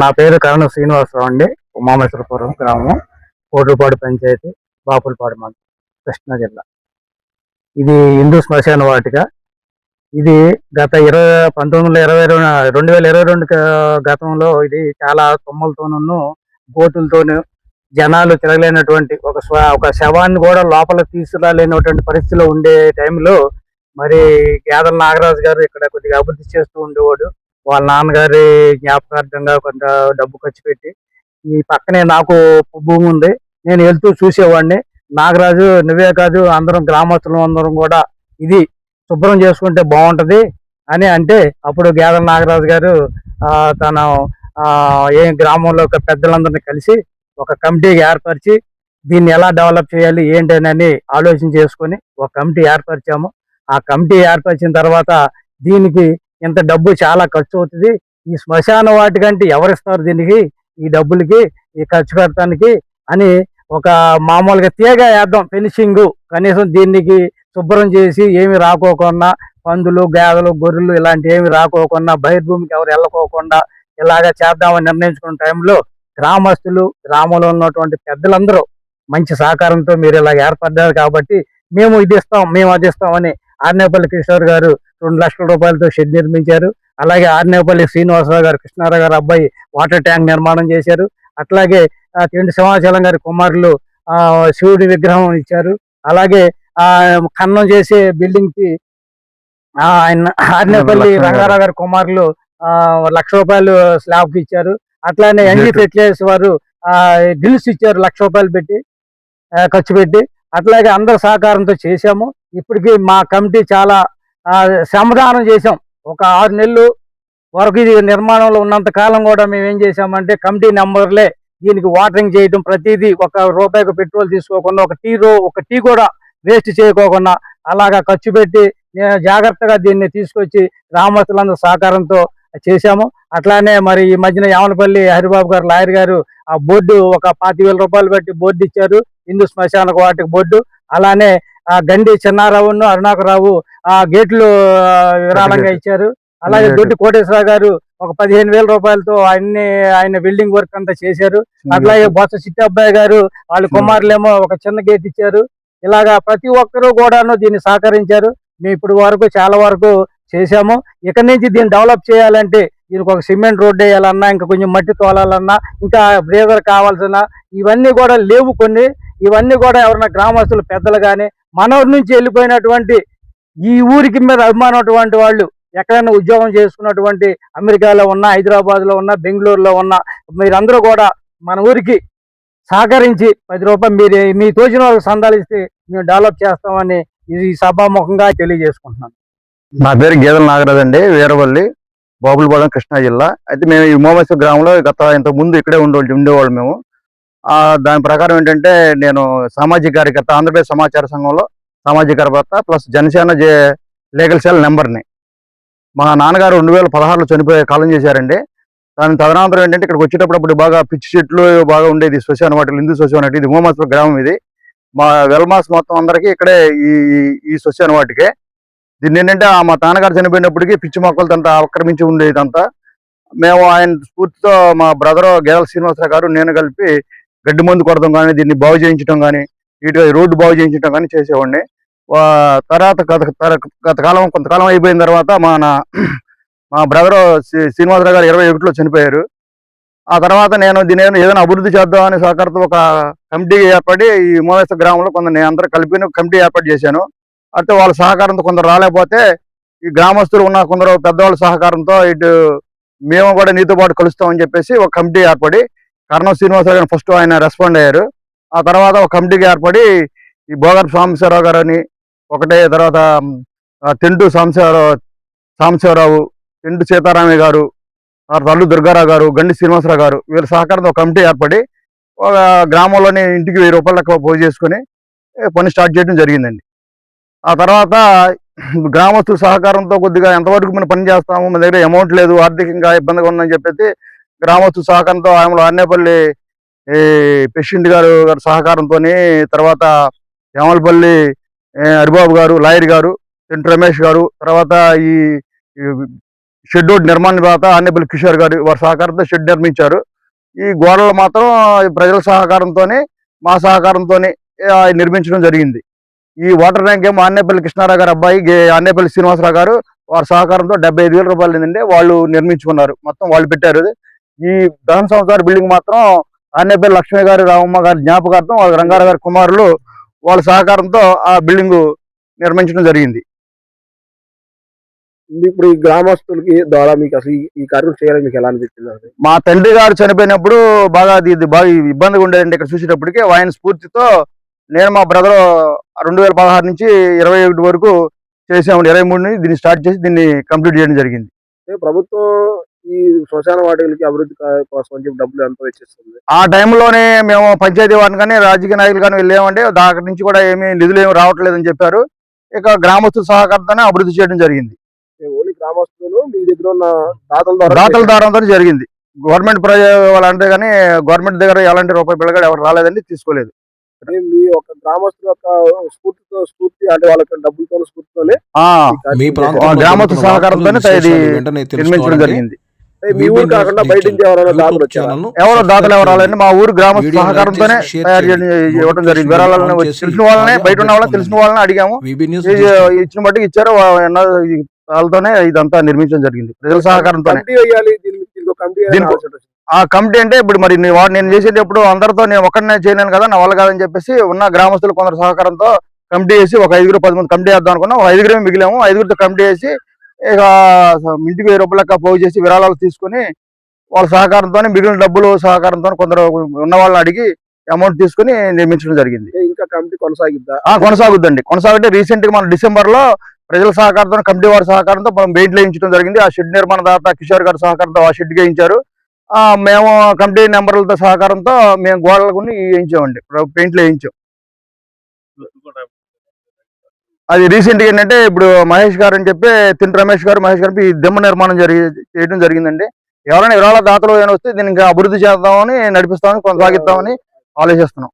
నా పేరు కరణ శ్రీనివాసరావు అండి. ఉమామేశ్వరపురం గ్రామం. కోట్లపాడు పంచాయతీ బాపులపాడు మండలం కృష్ణా జిల్లా. ఇది హిందూ శ్మశాన వాటిక. ఇది గత ఇరవై పంతొమ్మిది వందల ఇరవై రెండు రెండు వేల ఇరవై రెండు గతంలో ఇది చాలా కొమ్మలతోనూ గోతులతోనూ జనాలు తిరగలేనటువంటి ఒక ఒక శవాన్ని కూడా లోపల తీసుకురాలేనటువంటి పరిస్థితిలో ఉండే టైంలో మరి గేదల నాగరాజు గారు ఇక్కడ కొద్దిగా అభివృద్ధి చేస్తూ ఉండేవాడు. వాళ్ళ నాన్నగారి జ్ఞాపకార్థంగా కొంత డబ్బు ఖర్చు పెట్టి ఈ పక్కనే నాకు భూమి ఉంది. నేను వెళ్తూ చూసేవాడిని. నాగరాజు నువ్వే కాదు అందరం గ్రామస్తులు అందరం కూడా ఇది శుభ్రం చేసుకుంటే బాగుంటుంది అని అంటే అప్పుడు గేదల నాగరాజు గారు తన ఏ గ్రామంలో ఒక పెద్దలందరినీ కలిసి ఒక కమిటీ ఏర్పరిచి దీన్ని ఎలా డెవలప్ చేయాలి ఏంటని ఆలోచన చేసుకొని ఒక కమిటీ ఏర్పరిచాము. ఆ కమిటీ ఏర్పరిచిన తర్వాత దీనికి ఇంత డబ్బు చాలా ఖర్చు అవుతుంది. ఈ శ్మశాన వాటికంటే ఎవరిస్తారు దీనికి? ఈ డబ్బులకి ఈ ఖర్చు కట్టడానికి అని ఒక మామూలుగా తీగ వేద్దాం ఫినిషింగ్ కనీసం దీనికి శుభ్రం చేసి ఏమి రాకోకుండా పందులు గాదలు గొర్రెలు ఇలాంటి ఏమి రాకోకుండా బహిర్భూమికి ఎవరు వెళ్ళకోకుండా ఇలాగ చేద్దామని నిర్ణయించుకున్న టైంలో గ్రామస్తులు గ్రామంలో ఉన్నటువంటి పెద్దలందరూ మంచి సహకారంతో మీరు ఇలా ఏర్పడ్డారు కాబట్టి మేము ఇది ఇస్తాం మేము అది ఇస్తామని ఆర్నేపల్లి కిషోర్ గారు రెండు లక్షల రూపాయలతో షెడ్ నిర్మించారు. అలాగే ఆర్నేపల్లి శ్రీనివాసరావు గారు కృష్ణారావు గారు అబ్బాయి వాటర్ ట్యాంక్ నిర్మాణం చేశారు. అట్లాగే తిండి సింహాచలం గారి కుమారులు ఆ శివుడి విగ్రహం ఇచ్చారు. అలాగే ఆ ఖన్నం చేసే బిల్డింగ్కి ఆ, ఆయన ఆర్నేపల్లి. రంగారావు గారి కుమారులు ఆ లక్ష రూపాయలు స్లాబ్కి ఇచ్చారు. అట్లానే ఎన్జీ గేటు. ఫెర్టిలైజర్స్ వారు ఆ గిల్స్ ఇచ్చారు లక్ష రూపాయలు పెట్టి ఖర్చు పెట్టి. అట్లాగే అందరి సహకారంతో చేశాము. ఇప్పటికి మా కమిటీ చాలా శ్రమదానం చేశాం. ఒక ఆరు నెలలు వరకు ఇది నిర్మాణంలో ఉన్నంత కాలం కూడా మేము ఏం చేశామంటే కమిటీ నెంబర్లే దీనికి వాటరింగ్ చేయడం ప్రతిదీ ఒక రూపాయికి పెట్రోల్ తీసుకోకుండా ఒక టీ రో ఒక టీ కూడా వేస్ట్ చేయకోకుండా అలాగా ఖర్చు పెట్టి జాగ్రత్తగా దీన్ని తీసుకొచ్చి గ్రామస్తులందరూ సహకారంతో చేశాము. అట్లానే మరి ఈ మధ్యన యామలపల్లి హరిబాబు గారు లాయర్ గారు ఆ బోర్డు ఒక పాతి వేల రూపాయలు పెట్టి బోర్డు ఇచ్చారు. హిందూ శ్మశానకు వాటికి బోర్డు. అలానే గండి చిన్నారావును అరుణాకరావు ఆ గేట్లు ఆ, విరాళంగా ఇచ్చారు. అలాగే. దొడ్డి కోటేశ్వర గారు ఒక పదిహేను వేల రూపాయలతో ఆయన్ని ఆయన బిల్డింగ్ వర్క్ అంతా చేశారు. అట్లాగే బొత్స చిట్టబ్బాయి గారు వాళ్ళ కుమారులేమో ఒక చిన్న గేట్ ఇచ్చారు. ఇలాగా ప్రతి ఒక్కరూ కూడాను దీన్ని సహకరించారు. మేము ఇప్పుడు వరకు చాలా వరకు చేశాము. ఇక నుంచి దీన్ని డెవలప్ చేయాలంటే దీనికి ఒక సిమెంట్ రోడ్ వేయాలన్నా ఇంకా కొంచెం మట్టి తోలాలన్నా ఇంకా బ్రేదర్ కావాల్సిన ఇవన్నీ కూడా లేవు కొన్ని. ఇవన్నీ కూడా ఎవరైనా గ్రామస్తులు పెద్దలు కానీ మన ఊరి నుంచి వెళ్ళిపోయినటువంటి ఈ ఊరికి మీద అభిమానం అటువంటి వాళ్ళు ఎక్కడైనా ఉద్యోగం చేసుకున్నటువంటి అమెరికాలో ఉన్న హైదరాబాద్లో ఉన్న బెంగళూరులో ఉన్న మీరందరూ కూడా మన ఊరికి సహకరించి పది రూపాయలు మీరు మీ తోచిన వాళ్ళకి సందాలు ఇస్తే మేము డెవలప్ చేస్తామని ఇది సభాముఖంగా తెలియజేసుకుంటున్నాను నా పేరు గేదెల నాగరాజ్ అండి వీరవల్లి బాబులపాలెం కృష్ణా జిల్లా. అయితే మేము ఈ మోమేశ్వర గ్రామంలో గత ఇంతకు ముందు ఇక్కడే ఉండే ఉండేవాళ్ళు మేము. దాని ప్రకారం ఏంటంటే నేను సామాజిక కార్యకర్త ఆంధ్రప్రదేశ్ సమాచార సంఘంలో సామాజిక కార్యకర్త plus Janasena J legal cell నెంబర్ని. మా నాన్నగారు రెండు వేల పదహారులో చనిపోయే కాలం చేశారండి. దాని తదనంతరం ఏంటంటే ఇక్కడికి వచ్చేటప్పుడు అప్పుడు బాగా పిచ్చి చెట్లు బాగా ఉండేది. శ్మశాన వాటిలో హిందూ శ్మశాన ఇది మోమేశ్వర గ్రామం ఇది. మా వెల్మాస్ మొత్తం అందరికీ ఇక్కడే ఈ ఈ శ్మశాన వాటికే. దీన్ని ఏంటంటే ఆ మా తానగారు చనిపోయినప్పటికీ పిచ్చి మొక్కలతో ఆక్రమించి ఉండేదంతా. మేము ఆయన స్ఫూర్తితో మా బ్రదర్ గేదల శ్రీనివాసరావు గారు నేను కలిపి గడ్డి మందు కొడతాం కానీ దీన్ని బాగు చేయించడం కానీ ఇటు రోడ్డు బాగు చేయించడం కానీ చేసేవాడిని. తర్వాత గత తర- గత కాలం కొంతకాలం అయిపోయిన తర్వాత మా నా మా బ్రదర్ శ్రీనివాసరావు గారు ఇరవై ఒకటిలో చనిపోయారు. ఆ తర్వాత నేను దీని ఏదైనా అభివృద్ధి చేద్దాం అనే సహకారంతో ఒక కమిటీ ఏర్పడి ఈ మోవేశ్వర గ్రామంలో కొంత నేను అందరూ కలిపి కమిటీ ఏర్పాటు చేశాను. అయితే వాళ్ళ సహకారంతో కొందరు రాలేకపోతే ఈ గ్రామస్తులు ఉన్న కొందరు పెద్దవాళ్ళ సహకారంతో ఇటు మేము కూడా నీతో పాటు కలుస్తామని చెప్పేసి ఒక కమిటీ ఏర్పడి కర్ణం శ్రీనివాసరావు గారు ఫస్ట్ ఆయన రెస్పాండ్ అయ్యారు. ఆ తర్వాత ఒక కమిటీకి ఏర్పడి ఈ భోగర్ సాంబశివరావు గారు అని ఒకటే తర్వాత తెంటు సాంబశివరావు సాంబశివరావు తెంటు సీతారామయ్య గారు తల్లు దుర్గారావు గారు గండి శ్రీనివాసరావు గారు వీళ్ళ సహకారంతో ఒక కమిటీ ఏర్పడి ఒక గ్రామంలోని ఇంటికి వెయ్యి రూపాయలు లెక్క పోగు చేసుకుని పని స్టార్ట్ చేయడం జరిగిందండి. ఆ తర్వాత గ్రామస్తుల సహకారంతో కొద్దిగా ఎంతవరకు మనం పని చేస్తాము మన దగ్గర అమౌంట్ లేదు ఆర్థికంగా ఇబ్బందిగా ఉందని చెప్పేసి గ్రామస్తు సహకారంతో ఆమె అన్నేపల్లి ఈ ప్రెసిడెంట్ గారు గారి సహకారంతో తర్వాత యామలపల్లి హరిబాబు గారు లాయర్ గారు సెంట్ రమేష్ గారు తర్వాత ఈ షెడ్ నిర్మాణ తర్వాత అన్నపల్లి కిషోర్ గారు వారి సహకారంతో షెడ్ నిర్మించారు. ఈ గోడలు మాత్రం ప్రజల సహకారంతో మా సహకారంతో నిర్మించడం జరిగింది. ఈ వాటర్ ట్యాంక్ ఏమో అన్నపల్లి కృష్ణారావు గారు అబ్బాయి గే- శ్రీనివాసరావు గారు వారి సహకారంతో డెబ్బై ఐదు వేల రూపాయలు ఏంటంటే వాళ్ళు నిర్మించుకున్నారు. మొత్తం వాళ్ళు పెట్టారు ఈ దహన సంవత్సరాల బిల్డింగ్ మాత్రం ఆనేపల్లి లక్ష్మి గారి రామమ్మ గారి జ్ఞాపకార్థం వాళ్ళ రంగారావు గారి కుమారులు వాళ్ళ సహకారంతో ఆ బిల్డింగ్ నిర్మించడం జరిగింది. ఇప్పుడు ఈ గ్రామస్తులకి ద్వారా మీకు అసలు ఈ- కార్యక్రమం చేయాలని మీకు ఎలా అనిపించింది? మా తండ్రి గారు చనిపోయినప్పుడు బాగా ఇది బాగా ఇబ్బందిగా ఉండేదండి ఇక్కడ చూసేటప్పటికి. ఆయన స్ఫూర్తితో నేను మా బ్రదర్ రెండు వేల పదహారు నుంచి ఇరవై ఒకటి వరకు చేసాము ఇరవై మూడు నుంచి దీన్ని స్టార్ట్ చేసి దీన్ని కంప్లీట్ చేయడం జరిగింది. ప్రభుత్వం ఈ శ్మశాన వాటికలకి అభివృద్ధి కోసం అని చెప్పి డబ్బులు ఎంతో ఇచ్చేస్తుంది ఆ టైంలోనే మేము పంచాయతీ వారిని కానీ రాజకీయ నాయకులు కానీ వెళ్ళామంటే దాని నుంచి కూడా ఏమీ నిధులు ఏమి రావట్లేదని చెప్పారు. ఇక గ్రామస్తుల సహకారంతోనే అభివృద్ధి చేయడం జరిగింది. ఓన్లీ గ్రామస్తులు మీ దగ్గర ఉన్న దాతల ద్వారా దాతల దారంతో జరిగింది. గవర్నమెంట్ వాళ్ళంటే కానీ గవర్నమెంట్ దగ్గర ఎలాంటి రూపాయి పిల్లగాడు ఎవరు రాలేదండి తీసుకోలేదు. మీ యొక్క గ్రామస్తుల యొక్క స్ఫూర్తితో స్ఫూర్తి అంటే వాళ్ళకి డబ్బులతో స్ఫూర్తితోనే జరుగుతున్న సహకారంతోనే నిర్మించడం జరిగింది. మీ ఊరు కాకుండా బయట నుంచి ఎవరైనా దాతలు వచ్చారా? ఎవరో దాతలు సబ్స్క్రైబ్ ఎవరు రాలేండి మా ఊరు లైక్ సహకారంతోనే తయారు ఇవ్వడం జరిగింది. చేసి తెలిసిన వాళ్ళనే బయట ఉన్న వాళ్ళని తెలిసిన వాళ్ళని అడిగాము. విబి న్యూస్ ఇది ఇచ్చిన మట్టుకు ఇచ్చారు. వాళ్ళతోనే ఇదంతా నిర్మించడం జరిగింది. ప్రజల సహకారంతోనే. ఆ కమిటీ అంటే ఇప్పుడు మరి నేను చేసేది ఎప్పుడు అందరితో నేను ఒక్కడనే చేయలేను కదా నా వల్ల కాదని చెప్పేసి ఉన్న గ్రామస్తులు కొందరు సహకారంతో కమిటీ వేసి ఒక ఐదుగురు పది మంది కమిటీ వేద్దాం అనుకున్నాం. ఒక ఐదుగురే మిగిలాము. ఐదుగురితో కమిటీ వేసి ఇక ఇంటికి వెయ్యి రూపాయల లెక్క పోగు చేసి విరాళాలు తీసుకుని వాళ్ళ సహకారంతోనే మిగిలిన డబ్బులు సహకారంతో కొందరు ఉన్న వాళ్ళని అడిగి అమౌంట్ తీసుకుని నిర్మించడం జరిగింది. ఇంకా కమిటీ కొనసాగిద్దా? ఆ కొనసాగుద్దండి. కొనసాగుంటే రీసెంట్గా మన డిసెంబర్లో ప్రజల సహకారంతో కమిటీ వారి సహకారంతో మనం పెయింట్లు వేయించడం జరిగింది. ఆ షెడ్ నిర్మాణ దాత కిషోర్ గారి సహకారంతో ఆ షెడ్ వేయించారు. ఆ మేము కమిటీ నెంబర్లతో సహకారంతో మేము గోడలకు వేయించామండి. పెయింట్లు వేయించాం. అది రీసెంట్గా ఏంటంటే ఇప్పుడు మహేష్ గారు అని చెప్పి తిన్ రమేష్ గారు మహేష్ గారు ఈ దిమ్మ నిర్మాణం జరిగి చేయడం జరిగిందండి. ఎవరైనా విరాళ దాతలు ఏమైనా వస్తే దీనికి అభివృద్ధి చేద్దామని నడిపిస్తామని కొనసాగిద్దామని ఆలోచిస్తున్నాం.